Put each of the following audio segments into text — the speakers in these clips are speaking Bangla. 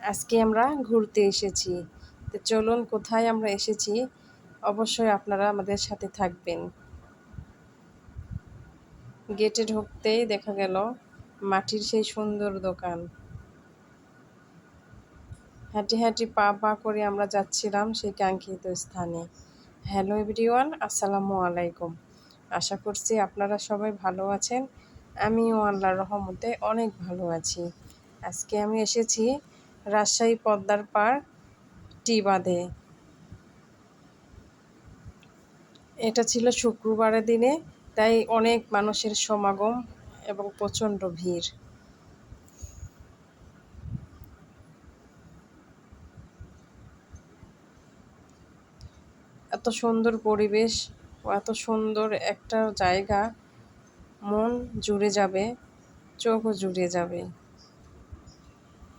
আজকে আমরা ঘুরতে এসেছি। তো চলুন, কোথায় আমরা এসেছি? অবশ্যই আপনারা আমাদের সাথে থাকবেন। গেটে ঢুকতেই দেখা গেল মাটির সেই সুন্দর দোকান। হাঁটি হাঁটি পা পা করে আমরা যাচ্ছিলাম সেই কাঙ্ক্ষিত স্থানে। হ্যালো এভরিওয়ান, আসসালামু আলাইকুম। আশা করছি আপনারা সবাই ভালো আছেন। আমিও আল্লাহর রহমতে অনেক ভালো আছি। আজকে আমি এসেছি রাজশাহী পদ্মার পার টি বাঁধে। এটা ছিল শুক্রবারের দিনে, তাই অনেক মানুষের সমাগম এবং প্রচণ্ড ভিড়। এত সুন্দর পরিবেশ ও এত সুন্দর একটা জায়গা, মন জুড়ে যাবে, চোখও জুড়ে যাবে।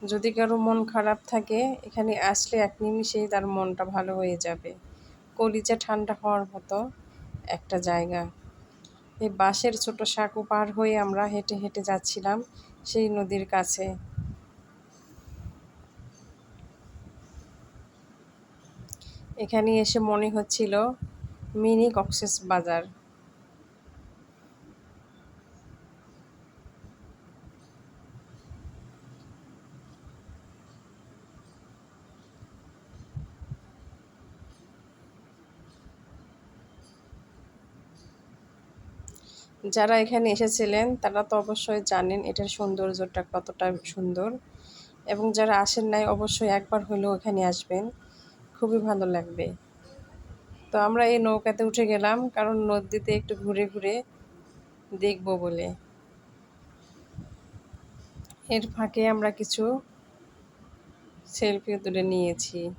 যদি কারও মন খারাপ থাকে, এখানে আসলে এক নিমিষেই তার মনটা ভালো হয়ে যাবে। কলিজা ঠান্ডা হওয়ার মতো একটা জায়গা। এই বাঁশের ছোট সাঁকো পার হয়ে আমরা হেঁটে হেঁটে যাচ্ছিলাম সেই নদীর কাছে। এখানে এসে মনে হচ্ছিল মিনি কক্সেস বাজার। যারা এখানে এসেছিলেন, তারা তো অবশ্যই জানেন এটার সৌন্দর্যটা কতটা সুন্দর। এবং যারা আসেন নাই, অবশ্যই একবার হলেও এখানে আসবেন। খুবই ভালো লাগবে। তো আমরা এই নৌকাতে উঠে গেলাম, কারণ নদীতে একটু ঘুরে ঘুরে দেখব বলে। এর ফাঁকে আমরা কিছু সেলফি তুলে নিয়েছি।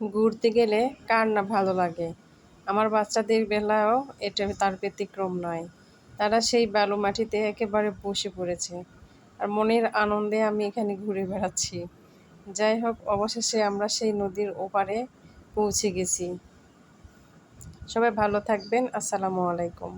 ঘুরতে গেলে কার না ভালো লাগে? আমার বাচ্চাদের বেলাও এটা তার ব্যতিক্রম নয়। তারা সেই বালু মাটিতে একেবারে বসে পড়েছে। আর মনের আনন্দে আমি এখানে ঘুরে বেড়াচ্ছি। যাই হোক, অবশেষে আমরা সেই নদীর ওপারে পৌঁছে গেছি। সবাই ভালো থাকবেন। আসসালামু আলাইকুম।